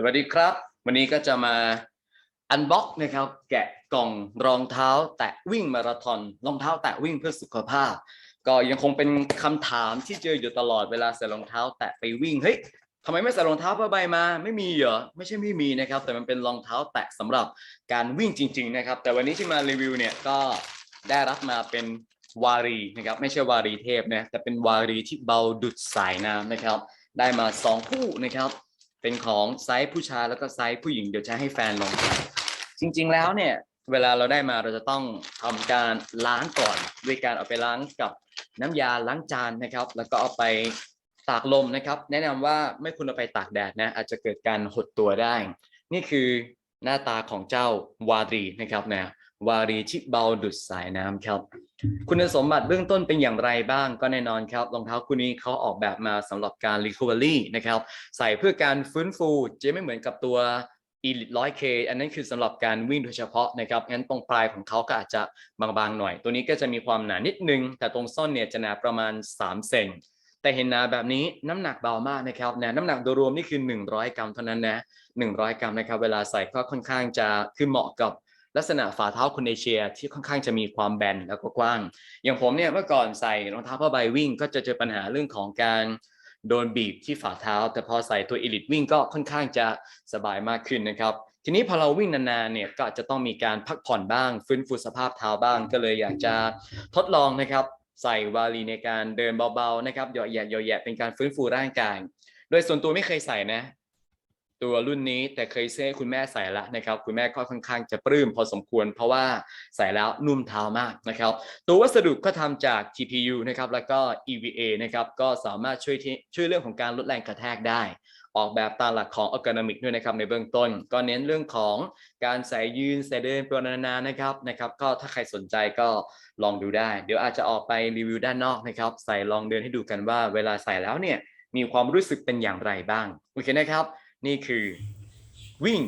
สวัสดีครับ วันนี้ก็จะมาอันบ็อกนะครับ แกะกล่องรองเท้า แตะวิ่งมาราธอนรองเท้า แตะวิ่งเพื่อสุขภาพ ก็ยังคงเป็นคำถามที่เจออยู่ตลอดเวลาใส่รองเท้า แตะไปวิ่งเฮ้ยทำไมไม่ใส่รองเท้าผ้าใบมาไม่มีเหรอไม่ใช่ไม่มีนะครับ แต่มันเป็นรองเท้าแตะสำหรับการวิ่งจริง ๆ นะครับ แต่วันนี้ที่มารีวิวเนี่ยก็ได้รับมาเป็นวารีนะครับไม่ใช่วารีเทพนะแต่เป็นวารีที่เบาดุดสายน้ำนะครับ ได้มาสองคู่นะครับ เป็นของไซส์ผู้ชายแล้วก็ไซส์ผู้หญิงเดี๋ยวจะให้แฟนลองใส่จริง ๆ แล้วเนี่ยเวลาเราได้มาเราจะต้องทำการล้างก่อนด้วยการเอาไปล้างกับน้ำยาล้างจานนะครับ แล้วก็เอาไปตากลมนะครับ แนะนำว่าไม่ควรเอาไปตากแดดนะอาจจะเกิดการหดตัวได้ นี่คือหน้าตาของเจ้าวารีนะครับนะวารีที่เบาดุดสายน้ำครับ คุณสมบัติเบื้องต้นเป็นอย่างไรบ้างก็แน่นอนครับรองเท้าคู่นี้เขาออกแบบมาสำหรับการ recovery นะครับใส่เพื่อการฟื้นฟูจะไม่เหมือนกับตัว Elite 100K อันนั้นคือสำหรับการวิ่งโดยเฉพาะนะครับงั้นตรงปลายของเขาก็อาจจะบางๆหน่อย ตัวนี้ก็จะมีความหนานิดนึง แต่ตรงส้นเนี่ยจะหนาประมาณ 3 เซนแต่เห็นหนาแบบนี้น้ำหนักเบามากนะครับนะน้ำหนักโดยรวมนี่คือ 100 กรัมเท่านั้นนะ100 กรัมนะครับ เวลาใส่ก็ค่อนข้างจะคือเหมาะกับ ลักษณะฝ่าเท้าคนเอเชียที่ค่อนข้างจะมีความแบนแล้วก็กว้าง อย่างผมเนี่ยเมื่อก่อนใส่รองเท้าผ้าใบวิ่งก็จะเจอปัญหาเรื่องของการโดนบีบที่ฝ่าเท้า แต่พอใส่ตัว Elite วิ่งก็ค่อนข้างจะสบายมากขึ้นนะครับ ทีนี้พอเราวิ่งนานๆเนี่ยก็อาจจะต้องมีการพักผ่อนบ้าง ฟื้นฟูสภาพเท้าบ้าง ก็เลยอยากจะทดลองนะครับ ใส่วาลีในการเดินเบาๆนะครับหยาะแยะหยาะแยะเป็นการฟื้นฟูร่างกาย โดยส่วนตัวไม่เคยใส่นะ ตัวรุ่นนี้แต่เคยเซ่คุณแม่ใส่แล้วนะครับ คุณแม่ก็ค่อนข้างจะปลื้มพอสมควร เพราะว่าใส่แล้วนุ่มเท้ามากนะครับ ตัววัสดุก็ทำจาก TPU นะครับแล้วก็ EVA นะครับก็สามารถช่วยที่ช่วยเรื่องของการลดแรงกระแทกได้ ออกแบบตามหลักของ ergonomic ด้วยนะครับในเบื้องต้น ก็เน้นเรื่องของการใส่ยืนใส่เดินเป็นนานๆนะครับนะครับก็ถ้าใครสนใจก็ลองดูได้ เดี๋ยวอาจจะออกไปรีวิวด้านนอกนะครับใส่ลองเดินให้ดูกันว่าเวลาใส่แล้วเนี่ยมีความรู้สึกเป็นอย่างไรบ้างโอเคนะครับ นี่คือวิ่ง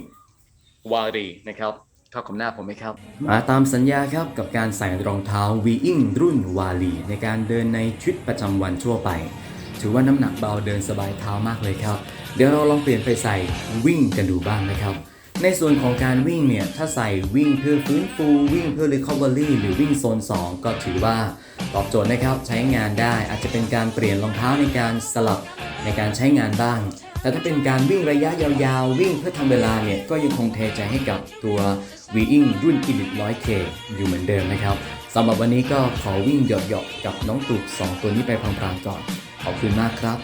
วารีนะครับเข้ากับหน้าผมไหมครับ มาตามสัญญาครับกับการใส่รองเท้าวีอิงรุ่นวาลีในการเดินในชีวิตประจำวันทั่วไป ถือว่าน้ำหนักเบาเดินสบายเท้ามากเลยครับ เดี๋ยวเราลองเปลี่ยนไปใส่วิ่งกันดูบ้างนะครับ ในส่วนของการวิ่งเนี่ย ถ้าใส่วิ่งเพื่อฟื้นฟูวิ่งเพื่อ recovery หรือวิ่งโซน 2 ก็ถือว่าตอบโจทย์นะครับใช้งานได้อาจจะเป็นการเปลี่ยนรองเท้าในการสลับในการใช้งานบ้าง แต่ถ้าเป็นการวิ่งระยะยาวๆ วิ่งเพื่อทำเวลาเนี่ย ก็ยังคงเทใจให้กับตัว v ีอิงรุ่น Elite 100K อยู่เหมือนเดิมนะครับสำหรับวันนี้ก็ขอวิ่งเหยาะๆกับน้องตูบ2 ตัวนี้ไปพลางๆก่อน ขอบคุณมากครับ